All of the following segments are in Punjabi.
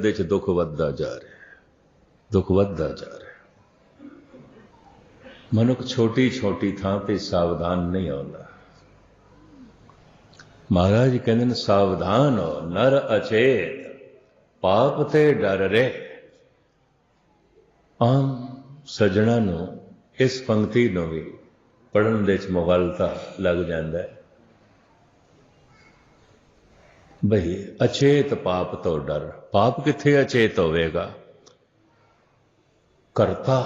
ਦੇ ਚ ਦੁੱਖ ਵੱਧਦਾ ਜਾ ਰਿਹਾ ਹੈ। ਦੁੱਖ ਵੱਧਦਾ ਜਾ ਰਿਹਾ ਹੈ। ਮਨੁੱਖ ਛੋਟੀ ਛੋਟੀ ਥਾਂ ਤੇ ਸਾਵਧਾਨ ਨਹੀਂ ਆਉਂਦਾ। ਮਹਾਰਾਜ ਕਹਿੰਦੇ ਨੇ, ਸਾਵਧਾਨ ਹੋ, ਨਰ ਅਚੇਤ, ਪਾਪ ਤੇ ਡਰ ਰੇ ਆਮ ਸਜਣਾ ਨੂੰ ਇਸ ਪੰਕਤੀ ਨੂੰ ਵੀ ਪੜਨ ਦੇ ਚ ਮੁਗਲਤਾ ਲੱਗ ਜਾਂਦਾ ਹੈ। ਬਈ, ਅਚੇਤ ਪਾਪ ਤੋਂ ਡਰ। ਪਾਪ ਕਿੱਥੇ ਅਚੇਤ ਹੋਵੇਗਾ? ਕਰਤਾ,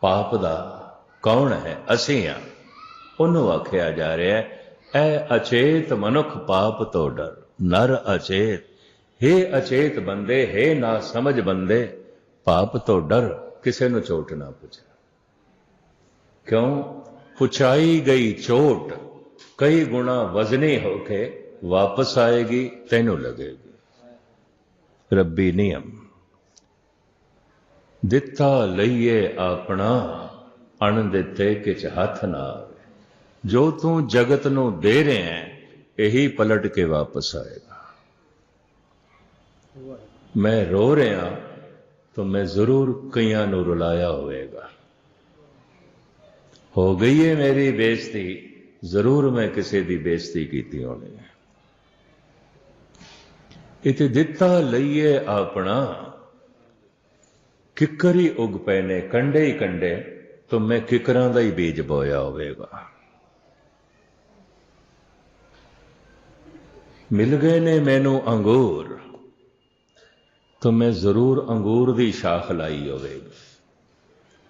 ਪਾਪ ਦਾ ਕੌਣ ਹੈ? ਅਸੀਂ ਆ ਉਹਨੂੰ ਆਖਿਆ ਜਾ ਰਿਹਾ ਹੈ ਐ ਅਚੇਤ ਮਨੁੱਖ ਪਾਪ ਤੋਂ ਡਰ, ਨਰ ਅਚੇਤ। हे ਅਚੇਤ ਬੰਦੇ हे ਨਾ ਸਮਝ ਬੰਦੇ, ਪਾਪ ਤੋਂ ਡਰ ਕਿਸੇ ਨੂੰ ਚੋਟ ਨਾ ਪੁੱਛੇ। ਕਿਉਂ? ਪੁਛਾਈ ਗਈ ਚੋਟ, ਕਈ ਗੁਣਾ ਵਜ਼ਨੀ ਹੋ ਕੇ ਵਾਪਸ ਆਏਗੀ, ਤੈਨੂੰ ਲੱਗੇਗੀ। ਰੱਬੀ ਨਿਯਮ। ਦਿੱਤਾ ਲਈਏ ਆਪਣਾ ਅਣ ਦਿੱਤੇ ਕਿਛ ਹੱਥ ਨਾ ਆਵੇ। ਜੋ ਤੂੰ ਜਗਤ ਨੂੰ ਦੇ ਰਿਹਾ ਹੈ, ਇਹੀ ਪਲਟ ਕੇ ਵਾਪਸ ਆਏਗਾ। ਮੈਂ ਰੋ ਰਿਹਾ, ਤਾਂ ਮੈਂ ਜ਼ਰੂਰ ਕਈਆਂ ਨੂੰ ਰੁਲਾਇਆ ਹੋਵੇਗਾ। ਹੋ ਗਈ ਹੈ ਮੇਰੀ ਬੇਇੱਜ਼ਤੀ, ਜ਼ਰੂਰ ਮੈਂ ਕਿਸੇ ਦੀ ਬੇਇੱਜ਼ਤੀ ਕੀਤੀ ਹੋਣੀ ਇਤੇ ਦਿੱਤਾ ਲਈਏ ਆਪਣਾ। ਕਿੱਕਰੀ ਉਗ ਪਏ ਨੇ, ਕੰਡੇ ਹੀ ਕੰਡੇ, ਤੋਂ ਮੈਂ ਕਿਕਰਾਂ ਦਾ ਹੀ ਬੀਜ ਬੋਇਆ ਹੋਵੇਗਾ। ਮਿਲ ਗਏ ਨੇ ਮੈਨੂੰ ਅੰਗੂਰ, ਤਾਂ ਮੈਂ ਜ਼ਰੂਰ ਅੰਗੂਰ ਦੀ ਸ਼ਾਖ ਲਾਈ ਹੋਵੇਗੀ।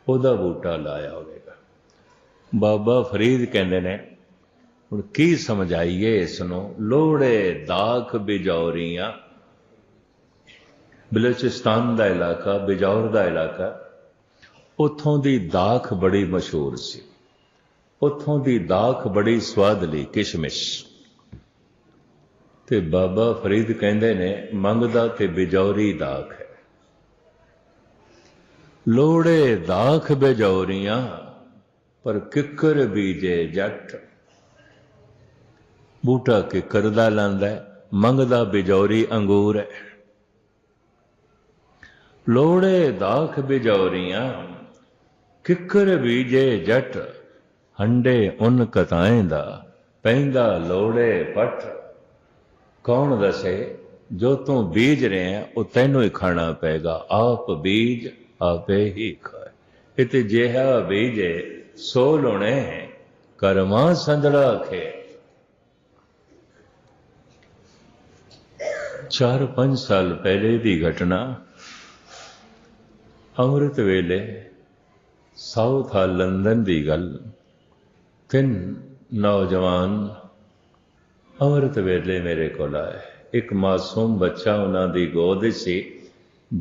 ਉਹਦਾ ਬੂਟਾ ਲਾਇਆ ਹੋਵੇਗਾ। ਬਾਬਾ ਫਰੀਦ ਕਹਿੰਦੇ ਨੇ, ਹੁਣ ਕੀ ਸਮਝਾਈਏ ਇਸ ਨੂੰ? ਲੋੜੇ ਦਾਖ ਬਿਜੌਰੀਆਂ ਬਲੋਚਿਸਤਾਨ ਦਾ ਇਲਾਕਾ, ਬਿਜੌਰ ਦਾ ਇਲਾਕਾ, ਉੱਥੋਂ ਦੀ ਦਾਖ ਬੜੀ ਮਸ਼ਹੂਰ ਸੀ। ਉੱਥੋਂ ਦੀ ਦਾਖ ਬੜੀ ਸਵਾਦਲੀ ਕਿਸ਼ਮਿਸ਼। ਤੇ ਬਾਬਾ ਫਰੀਦ ਕਹਿੰਦੇ ਨੇ, ਮੰਗਦਾ ਤੇ ਬਿਜੌਰੀ ਦਾਖ ਹੈ। ਲੋੜੇ ਦਾਖ ਬਿਜੌਰੀਆਂ, ਪਰ ਕਿੱਕਰ ਬੀਜੇ ਜੱਟ। ਬੂਟਾ ਕਿੱਕਰ ਦਾ ਲਾਂਦਾ ਮੰਗਦਾ ਬਿਜੌਰੀ ਅੰਗੂਰ ਹੈ। ਲੋੜੇ ਦਾਖ ਬਿਜੌਰੀਆਂ, ਕਿੱਕਰ ਬੀਜੇ ਜੱਟ, ਹੰਡੇ ਉਨ ਕਤਾਏ ਦਾ, ਪੈਂਦਾ ਲੋੜੇ ਪੱਠ। ਕੌਣ ਦੱਸੇ, ਜੋ ਤੂੰ ਬੀਜ ਰਿਹਾ, ਉਹ ਤੈਨੂੰ ਹੀ ਖਾਣਾ ਪਏਗਾ। ਆਪ ਬੀਜ ਆਪੇ ਹੀ ਖਾਏ। ਇਤੇ ਜਿਹਾ ਬੀਜੇ, ਸੋ ਲੋਣੇ ਕਰਮਾ ਸੰਦੜਾ ਖੇ। ਚਾਰ ਪੰਜ ਸਾਲ ਪਹਿਲੇ ਦੀ ਘਟਨਾ ਅੰਮ੍ਰਿਤ ਵੇਲੇ ਸਾਊਥ ਆ ਲੰਡਨ ਦੀ ਗੱਲ। ਤਿੰਨ ਨੌਜਵਾਨ ਅੰਮ੍ਰਿਤ ਵੇਲੇ ਮੇਰੇ ਕੋਲ ਆਏ। ਇੱਕ ਮਾਸੂਮ ਬੱਚਾ ਉਹਨਾਂ ਦੀ ਗੋਦ ਵਿੱਚ ਸੀ।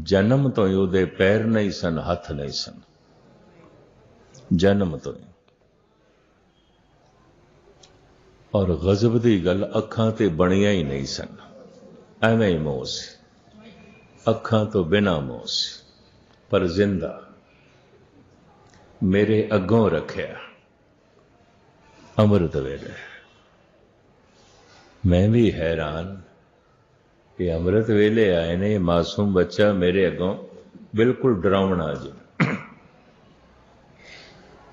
ਜਨਮ ਤੋਂ ਹੀ ਉਹਦੇ ਪੈਰ ਨਹੀਂ ਸਨ, ਹੱਥ ਨਹੀਂ ਸਨ। ਜਨਮ ਤੋਂ ਹੀ। ਔਰ ਗਜ਼ਬ ਦੀ ਗੱਲ ਅੱਖਾਂ ਤੇ ਬਣੀਆਂ ਹੀ ਨਹੀਂ ਸਨ। ਐਵੇਂ ਹੀ ਮੋਹ ਸੀ। ਅੱਖਾਂ ਤੋਂ ਬਿਨਾ ਮੋਹ ਸੀ। ਪਰ ਜ਼ਿੰਦਾ। ਮੇਰੇ ਅੱਗੋਂ ਰੱਖਿਆ। ਅੰਮ੍ਰਿਤ ਵੇਲੇ। ਮੈਂ ਵੀ ਹੈਰਾਨ ਕਿ ਅੰਮ੍ਰਿਤ ਵੇਲੇ ਆਏ ਨੇ ਮਾਸੂਮ ਬੱਚਾ ਮੇਰੇ ਅੱਗੋਂ ਬਿਲਕੁਲ ਡਰਾਉਣਾ ਜੀ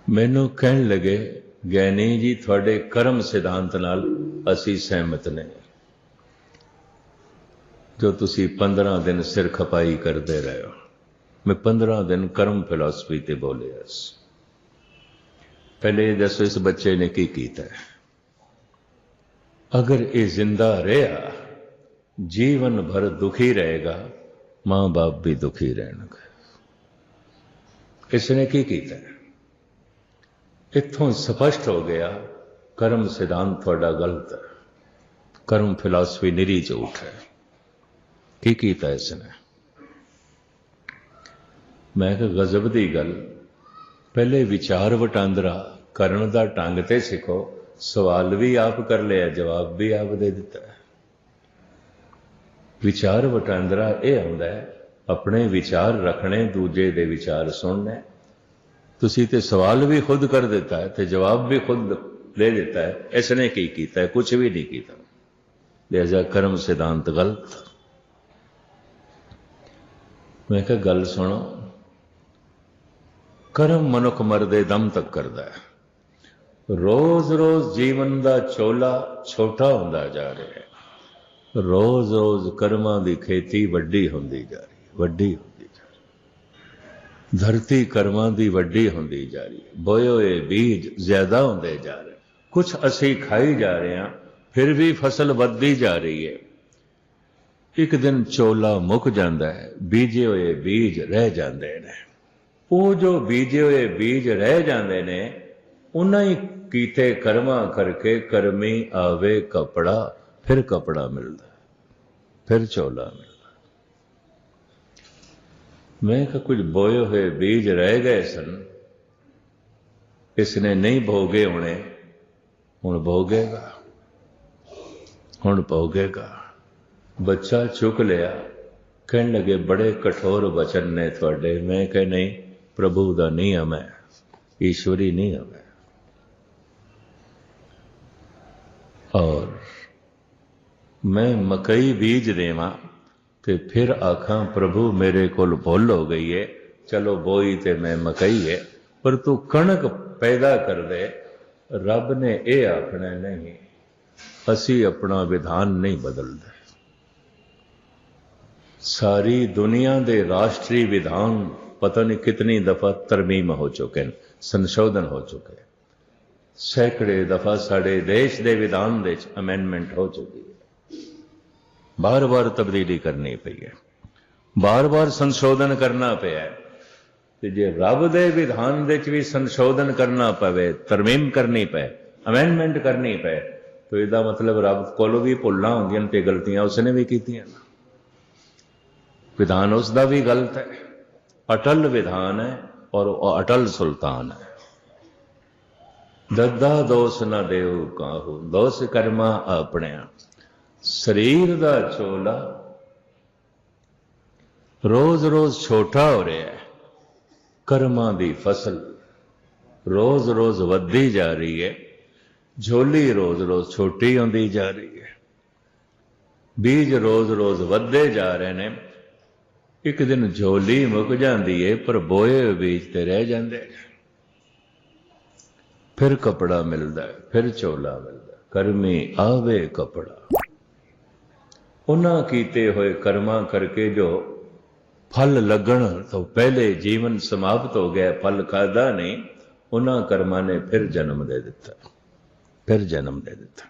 ਮੈਨੂੰ ਕਹਿਣ ਲੱਗੇ ਗਿਆਨੀ ਜੀ, ਤੁਹਾਡੇ ਕਰਮ ਸਿਧਾਂਤ ਨਾਲ ਅਸੀਂ ਸਹਿਮਤ ਨੇ। ਜੋ ਤੁਸੀਂ 15 ਦਿਨ ਸਿਰ ਖਪਾਈ ਕਰਦੇ ਰਹੇ ਹੋ। ਮੈਂ 15 ਦਿਨ ਕਰਮ ਫਿਲਾਸਫੀ ਤੇ ਬੋਲਿਆ ਸੀ ਪਹਿਲੇ ਇਹ ਦੱਸੋ ਇਸ ਬੱਚੇ ਨੇ ਕੀ ਕੀਤਾ ਹੈ ਅਗਰ ਇਹ ਜ਼ਿੰਦਾ ਰਿਹਾ ਜੀਵਨ ਭਰ ਦੁਖੀ ਰਹੇਗਾ ਮਾਂ-ਬਾਪ ਵੀ ਦੁਖੀ ਰਹਿਣਗੇ ਇਸ ਨੇ ਕੀ ਕੀਤਾ ਇੱਥੋਂ ਸਪਸ਼ਟ ਹੋ ਗਿਆ ਕਰਮ ਸਿਧਾਂਤ ਤੁਹਾਡਾ ਗਲਤ ਹੈ ਕਰਮ ਫਿਲਾਸਫੀ ਨਿਰੀ ਝੂਠ ਹੈ ਕੀ ਕੀਤਾ ਇਸ ਨੇ ਮੈਂ ਕਿਹਾ, ਗਜ਼ਬ ਦੀ ਗੱਲ। ਪਹਿਲੇ ਵਿਚਾਰ ਵਟਾਂਦਰਾ ਕਰਨ ਦਾ ਢੰਗ ਤੇ ਸਿੱਖੋ। ਸਵਾਲ ਵੀ ਆਪ ਕਰ ਲਿਆ, ਜਵਾਬ ਵੀ ਆਪ ਦੇ ਦਿੱਤਾ। ਵਿਚਾਰ ਵਟਾਂਦਰਾ ਇਹ ਆਉਂਦਾ ਹੈ, ਆਪਣੇ ਵਿਚਾਰ ਰੱਖਣੇ, ਦੂਜੇ ਦੇ ਵਿਚਾਰ ਸੁਣਨੇ। ਤੁਸੀਂ ਤੇ ਸਵਾਲ ਵੀ ਖੁਦ ਕਰ ਦਿੱਤਾ ਹੈ ਤੇ ਜਵਾਬ ਵੀ ਖੁਦ ਲੈ ਦਿੱਤਾ ਹੈ। ਇਸ ਨੇ ਕੀ ਕੀਤਾ ਹੈ? ਕੁਝ ਵੀ ਨਹੀਂ ਕੀਤਾ। ਲਿਹਾਜ਼ਾ ਕਰਮ ਸਿਧਾਂਤ ਗਲਤ। ਮੈਂ ਕਿਹਾ, ਗੱਲ ਸੁਣੋ। ਕਰਮ ਮਨੁੱਖ ਮਰਦੇ ਦਮ ਤੱਕ ਕਰਦਾ ਹੈ। ਰੋਜ਼-ਰੋਜ਼ ਜੀਵਨ ਦਾ ਚੋਲਾ ਛੋਟਾ ਹੁੰਦਾ ਜਾ ਰਿਹਾ ਹੈ। ਰੋਜ਼-ਰੋਜ਼ ਕਰਮਾਂ ਦੀ ਖੇਤੀ ਵੱਡੀ ਹੁੰਦੀ ਜਾ ਰਹੀ ਹੈ, ਵੱਡੀ ਹੁੰਦੀ ਜਾ ਰਹੀ ਧਰਤੀ ਕਰਮਾਂ ਦੀ ਵੱਡੀ ਹੁੰਦੀ ਜਾ ਰਹੀ ਹੈ। ਬੋਏ ਹੋਏ ਬੀਜ ਜ਼ਿਆਦਾ ਹੁੰਦੇ ਜਾ ਰਹੇ ਕੁਝ ਅਸੀਂ ਖਾਈ ਜਾ ਰਹੇ ਹਾਂ, ਫਿਰ ਵੀ ਫਸਲ ਵੱਧਦੀ ਜਾ ਰਹੀ ਹੈ। ਇੱਕ ਦਿਨ ਚੋਲਾ ਮੁੱਕ ਜਾਂਦਾ ਹੈ, ਬੀਜੇ ਹੋਏ ਬੀਜ ਰਹਿ ਜਾਂਦੇ ਨੇ। ਉਹ ਜੋ ਬੀਜੇ ਹੋਏ ਬੀਜ ਰਹਿ ਜਾਂਦੇ ਨੇ, ਉਹਨਾਂ ਹੀ ਕੀਤੇ ਕਰਮਾਂ ਕਰਕੇ ਕਰਮੀ ਆਵੇ ਕਪੜਾ, ਫਿਰ ਕਪੜਾ ਮਿਲਦਾ, ਫਿਰ ਚੋਲਾ ਮਿਲਦਾ। ਮੈਂ ਕਿਹਾ ਕੁਝ ਬੋਏ ਹੋਏ ਬੀਜ ਰਹਿ ਗਏ ਸਨ ਇਸ ਨੇ ਨਹੀਂ ਭੋਗੇ ਹੋਣੇ, ਹੁਣ ਭੋਗੇਗਾ ਹੁਣ ਭੋਗੇਗਾ। ਬੱਚਾ ਚੁੱਕ ਲਿਆ, ਕਹਿਣ ਲੱਗੇ, ਬੜੇ ਕਠੋਰ ਵਚਨ ਨੇ ਤੁਹਾਡੇ। ਮੈਂ ਕਹੇ, ਨਹੀਂ ਪ੍ਰਭੂ ਦਾ ਨਿਯਮ ਹੈ ਈਸ਼ਵਰੀ ਨਿਯਮ ਹੈ ਔਰ ਮੈਂ ਮਕਈ ਬੀਜ ਦੇਵਾਂ ਤੇ ਫਿਰ ਆਖਾਂ, ਪ੍ਰਭੂ, ਮੇਰੇ ਕੋਲ ਭੁੱਲ ਹੋ ਗਈ ਹੈ ਚਲੋ ਬੋਈ ਤੇ ਮੈਂ ਮਕਈ ਹੈ ਪਰ ਤੂੰ ਕਣਕ ਪੈਦਾ ਕਰ ਦੇ। ਰੱਬ ਨੇ ਇਹ ਆਖਣਾ ਨਹੀਂ, ਅਸੀਂ ਆਪਣਾ ਵਿਧਾਨ ਨਹੀਂ ਬਦਲਦੇ। ਸਾਰੀ ਦੁਨੀਆ ਦੇ ਰਾਸ਼ਟਰੀ ਵਿਧਾਨ ਪਤਾ ਨਹੀਂ ਕਿਤਨੀ ਦਫਾ ਤਰਮੀਮ ਹੋ ਚੁੱਕੇ ਨੇ ਸੰਸ਼ੋਧਨ ਹੋ ਚੁੱਕੇ ਸੈਂਕੜੇ ਦਫਾ ਸਾਡੇ ਦੇਸ਼ ਦੇ ਵਿਧਾਨ ਦੇ ਵਿੱਚ ਅਮੈਂਡਮੈਂਟ ਹੋ ਚੁੱਕੀ ਹੈ ਬਾਰ-ਬਾਰ ਤਬਦੀਲੀ ਕਰਨੀ ਪਈ ਹੈ ਬਾਰ-ਬਾਰ ਸੰਸ਼ੋਧਨ ਕਰਨਾ ਪਿਆ ਤੇ ਜੇ ਰੱਬ ਦੇ ਵਿਧਾਨ ਵਿੱਚ ਵੀ ਸੰਸ਼ੋਧਨ ਕਰਨਾ ਪਵੇ ਤਰਮੀਮ ਕਰਨੀ ਪਏ ਅਮੈਂਡਮੈਂਟ ਕਰਨੀ ਪਏ ਤਾਂ ਇਹਦਾ ਮਤਲਬ ਰੱਬ ਕੋਲੋਂ ਵੀ ਭੁੱਲਾਂ ਹੁੰਦੀਆਂ ਨੇ ਤੇ ਗਲਤੀਆਂ ਉਸਨੇ ਵੀ ਕੀਤੀਆਂ ਵਿਧਾਨ ਉਸ ਦਾ ਵੀ ਗਲਤ ਹੈ ਅਟਲ ਵਿਧਾਨ ਹੈ ਔਰ ਉਹ ਅਟਲ ਸੁਲਤਾਨ ਹੈ ਦੱਦਾ ਦੋਸ ਨਾ ਦੇਉ ਕਾਹੂ ਦੋਸ ਕਰਮਾ ਆਪਣਿਆ ਸਰੀਰ ਦਾ ਚੋਲਾ ਰੋਜ਼-ਰੋਜ਼ ਛੋਟਾ ਹੋ ਰਿਹਾ ਹੈ ਕਰਮਾਂ ਦੀ ਫਸਲ ਰੋਜ਼-ਰੋਜ਼ ਵੱਧਦੀ ਜਾ ਰਹੀ ਹੈ ਝੋਲੀ ਰੋਜ਼-ਰੋਜ਼ ਛੋਟੀ ਹੁੰਦੀ ਜਾ ਰਹੀ ਹੈ ਬੀਜ ਰੋਜ਼-ਰੋਜ਼ ਵੱਧਦੇ ਜਾ ਰਹੇ ਨੇ ਇੱਕ ਦਿਨ ਝੋਲੀ ਮੁੱਕ ਜਾਂਦੀ ਏ, ਪਰ ਬੋਏ ਹੋਏ ਬੀਜ ਤੇ ਰਹਿ ਜਾਂਦੇ ਫਿਰ ਕਪੜਾ ਮਿਲਦਾ ਫਿਰ ਚੋਲਾ ਮਿਲਦਾ ਕਰਮੀ ਆਵੇ ਕਪੜਾ। ਉਹਨਾਂ ਕੀਤੇ ਹੋਏ ਕਰਮਾਂ ਕਰਕੇ ਜੋ ਫਲ ਲੱਗਣ ਤੋਂ ਪਹਿਲੇ ਜੀਵਨ ਸਮਾਪਤ ਹੋ ਗਿਆ, ਫਲ ਖਾਦਾ ਨਹੀਂ, ਉਹਨਾਂ ਕਰਮਾਂ ਨੇ ਫਿਰ ਜਨਮ ਦੇ ਦਿੱਤਾ। ਫਿਰ ਜਨਮ ਦੇ ਦਿੱਤਾ।